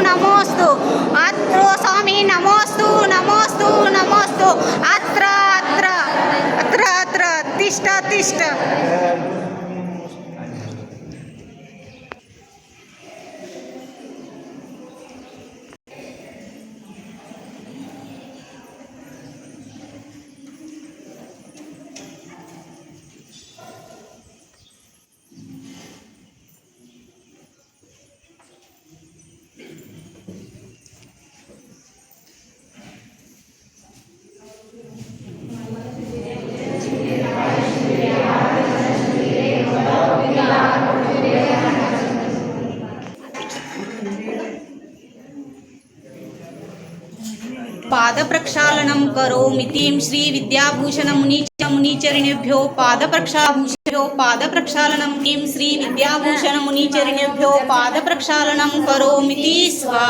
నమోస్తు. అత్రో స్వామి నమోస్తు నమోస్తు నమోస్తు. అత్ర అత్ర. అత్ర అత్ర. తిష్ట తిష్ట. పాదప్రక్షాళనం కరోమితిం శ్రీ విద్యాభూషణ ముని మునిచరిణేభ్యో పాదప్రక్షాభూషభ్యో పాదప్రక్షాళనం కిం శ్రీ విద్యాభూషణ మునిచరిణేభ్యో పాదప్రక్షాళనం కరోమితి స్వా